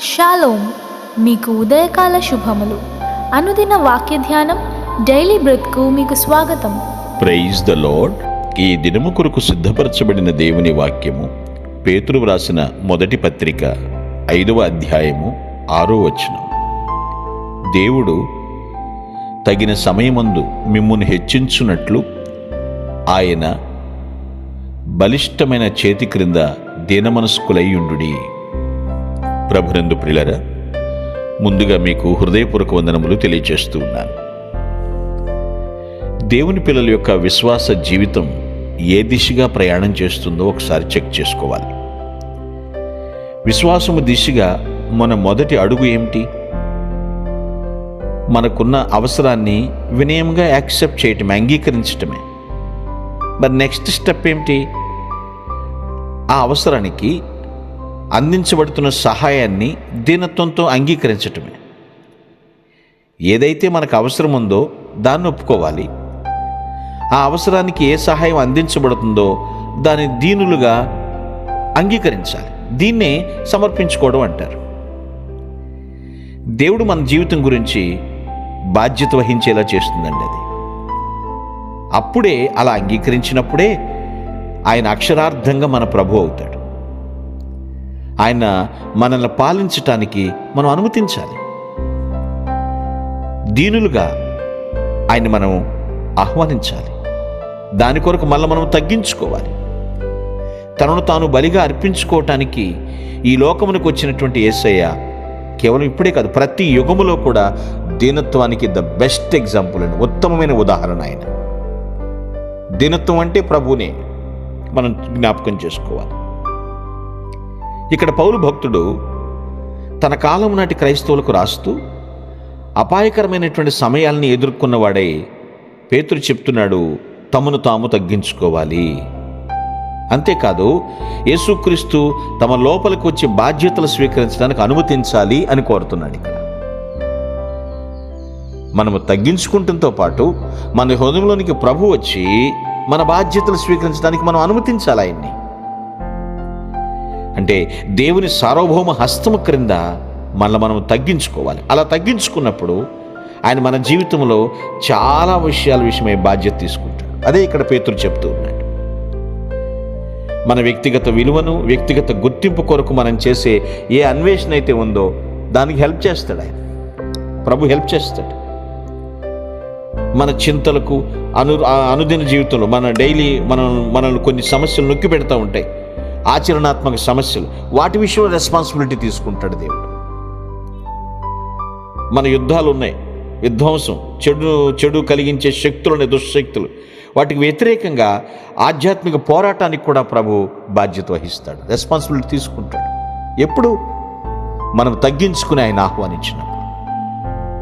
Shalom మీకు ఉదయకాల శుభములు. అనుదిన వాక్య ధ్యానం డైలీ బ్రెత్కు మీకు స్వాగతం. Praise the lord. ఈ దినము కొరకు సిద్ధపరచబడిన దేవుని వాక్యము పేతురు వ్రాసిన మొదటి పత్రిక ఐదవ అధ్యాయము ఆరో వచనం. దేవుడు తగిన సమయమందు మిమ్మును హెచ్చించున్నట్లు ఆయన బలిష్టమైన చేతి క్రింద దీనమనస్కులయ్యుండుడి ప్రభునందు ప్రిలరా ముందుగా మీకు హృదయపూర్వక వందనములు తెలియజేస్తూ ఉన్నాను. దేవుని పిల్లల యొక్క విశ్వాస జీవితం ఏ దిశగా ప్రయాణం చేస్తుందో ఒకసారి చెక్ చేసుకోవాలి. విశ్వాసము దిశగా మన మొదటి అడుగు ఏమిటి? మనకున్న అవసరాన్ని వినయంగా యాక్సెప్ట్ చేయటం అంగీకరించటమే. మరి నెక్స్ట్ స్టెప్ ఏమిటి? ఆ అవసరానికి అందించబడుతున్న సహాయాన్ని దీనత్వంతో అంగీకరించటమే. ఏదైతే మనకు అవసరం ఉందో దాన్ని ఒప్పుకోవాలి. ఆ అవసరానికి ఏ సహాయం అందించబడుతుందో దాని దీనులుగా అంగీకరించాలి. దీన్నే సమర్పించుకోవడం అంటారు. దేవుడు మన జీవితం గురించి బాధ్యత వహించేలా చేస్తుందండి అది. అప్పుడే అలా అంగీకరించినప్పుడే ఆయన అక్షరార్థంగా మన ప్రభు అవుతాడు. ఆయన మనల్ని పాలించటానికి మనం అనుమతించాలి. దీనులుగా ఆయన మనం ఆహ్వానించాలి. దాని కొరకు మళ్ళీ మనం తగ్గించుకోవాలి. తనను తాను బలిగా అర్పించుకోవటానికి ఈ లోకమునకు వచ్చినటువంటి యేసయ్య కేవలం ఇప్పుడే కాదు ప్రతి యుగములో కూడా దీనత్వానికి ద బెస్ట్ ఎగ్జాంపుల్ అండి. ఉత్తమమైన ఉదాహరణ ఆయన. దీనత్వం అంటే ప్రభునే మనం జ్ఞాపకం చేసుకోవాలి. ఇక్కడ పౌలు భక్తుడు తన కాలం నాటి క్రైస్తవులకు రాస్తూ అపాయకరమైనటువంటి సమయాల్ని ఎదుర్కొన్నవాడై పేతురు చెప్తున్నాడు తమను తాము తగ్గించుకోవాలి. అంతేకాదు యేసుక్రీస్తు తమ లోపలికి వచ్చే బాధ్యతలు స్వీకరించడానికి అనుమతించాలి అని కోరుతున్నాడు ఇక్కడ. మనము తగ్గించుకుంటంతో పాటు మన హృదయంలోనికి ప్రభు వచ్చి మన బాధ్యతలు స్వీకరించడానికి మనం అనుమతించాలి ఆయన్ని? అంటే దేవుని సార్వభౌమ హస్తము క్రింద మనల్ని మనం తగ్గించుకోవాలి. అలా తగ్గించుకున్నప్పుడు ఆయన మన జీవితంలో చాలా విషయాల విషయమై బాధ్యత తీసుకుంటాడు. అదే ఇక్కడ పేతురు చెప్తూ ఉన్నాడు. మన వ్యక్తిగత విలువను వ్యక్తిగత గుర్తింపు కొరకు మనం చేసే ఏ అన్వేషణ అయితే ఉందో దానికి హెల్ప్ చేస్తాడు ఆయన. ప్రభు హెల్ప్ చేస్తాడు. మన చింతలకు అను ఆ అనుదిన జీవితంలో మన డైలీ మనం మనల్ని కొన్ని సమస్యలు నొక్కి పెడతా ఉంటాయి. ఆచరణాత్మక సమస్యలు వాటి విషయంలో రెస్పాన్సిబిలిటీ తీసుకుంటాడు దేవుడు. మన యుద్ధాలు ఉన్నాయి. విధ్వంసం చెడు చెడు కలిగించే శక్తులు అనే దుశ్శక్తులు. వాటికి వ్యతిరేకంగా ఆధ్యాత్మిక పోరాటానికి కూడా ప్రభు బాధ్యత వహిస్తాడు. రెస్పాన్సిబిలిటీ తీసుకుంటాడు. ఎప్పుడు? మనం తగ్గించుకుని ఆయన ఆహ్వానించినప్పుడు.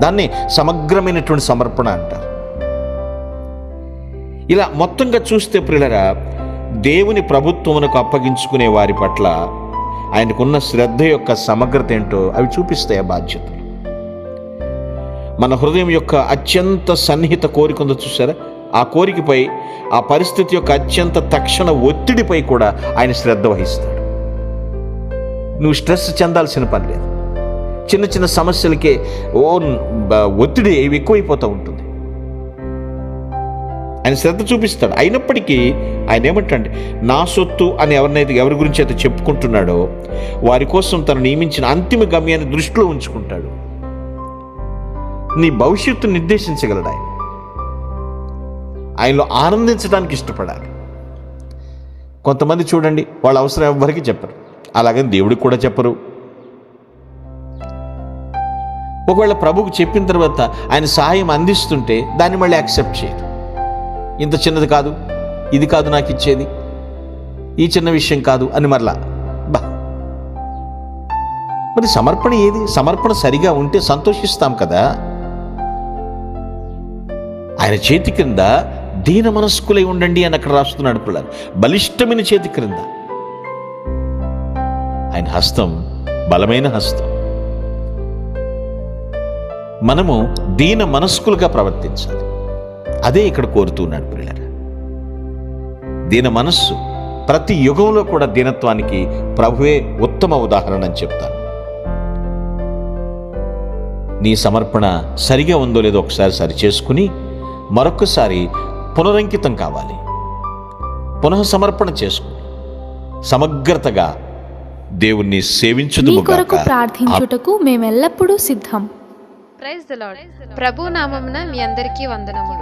దాన్ని సమగ్రమైనటువంటి సమర్పణ అంటారు. ఇలా మొత్తంగా చూస్తే ప్రిలరా దేవుని ప్రభుత్వమునకు అప్పగించుకునే వారి పట్ల ఆయనకున్న శ్రద్ధ యొక్క సమగ్రత ఏంటో అవి చూపిస్తాయి ఆ బాధ్యతలు. మన హృదయం యొక్క అత్యంత సన్నిహిత కోరిక ఉందో చూసారా ఆ కోరికపై ఆ పరిస్థితి యొక్క అత్యంత తక్షణ ఒత్తిడిపై కూడా ఆయన శ్రద్ధ వహిస్తాడు. నువ్వు స్ట్రెస్ చెందాల్సిన పని లేదు. చిన్న చిన్న సమస్యలకే ఓ ఒత్తిడి ఎక్కువైపోతూ ఉంటుంది. ఆయన శ్రద్ధ చూపిస్తాడు. అయినప్పటికీ ఆయన ఏమంటాడు నా సొత్తు అని ఎవరినైతే ఎవరి గురించి అయితే చెప్పుకుంటున్నాడో వారి కోసం తను నియమించిన అంతిమ గమ్యాన్ని దృష్టిలో ఉంచుకుంటాడు. నీ భవిష్యత్తు నిర్దేశించగలడు ఆయన. ఆయనలో ఆనందించడానికి ఇష్టపడాలి. కొంతమంది చూడండి వాళ్ళ అవసరం ఎవ్వరికి చెప్పరు. అలాగని దేవుడికి కూడా చెప్పరు. ఒకవేళ ప్రభుకు చెప్పిన తర్వాత ఆయన సహాయం అందిస్తుంటే దాన్ని మళ్ళీ యాక్సెప్ట్ చేయరు. ఇంత చిన్నది కాదు ఇది కాదు నాకు ఇచ్చేది ఈ చిన్న విషయం కాదు అని మరలా. బా. మరి సమర్పణ ఏది? సమర్పణ సరిగా ఉంటే సంతోషిస్తాం కదా. ఆయన చేతి క్రింద దీన మనస్కులై ఉండండి అని అక్కడ రాస్తున్నాడు పిల్లలు. బలిష్టమైన చేతి క్రింద. ఆయన హస్తం బలమైన హస్తం. మనము దీన మనస్కులుగా ప్రవర్తించాలి. అదే ఇక్కడ కోరుతున్నాడు పిల్లలు దీన మనస్సు ప్రతి యుగంలో కూడా దీనత్వానికి ప్రభువే ఉత్తమ ఉదాహరణ అని చెప్తాను. నీ సమర్పణ సరిగా ఉందో లేదో ఒకసారి సరి చేసుకుని మరొక్కసారి పునరంకితం కావాలి. పునః సమర్పణ చేసుకుని సమగ్రతగా దేవుణ్ణి మీ సేవించుదుము కొరకు ప్రార్థించుటకు మేమెల్లప్పుడూ సిద్ధం. ప్రైజ్ ద లార్డ్ ప్రభు నామమున మీ అందరికీ వందనములు.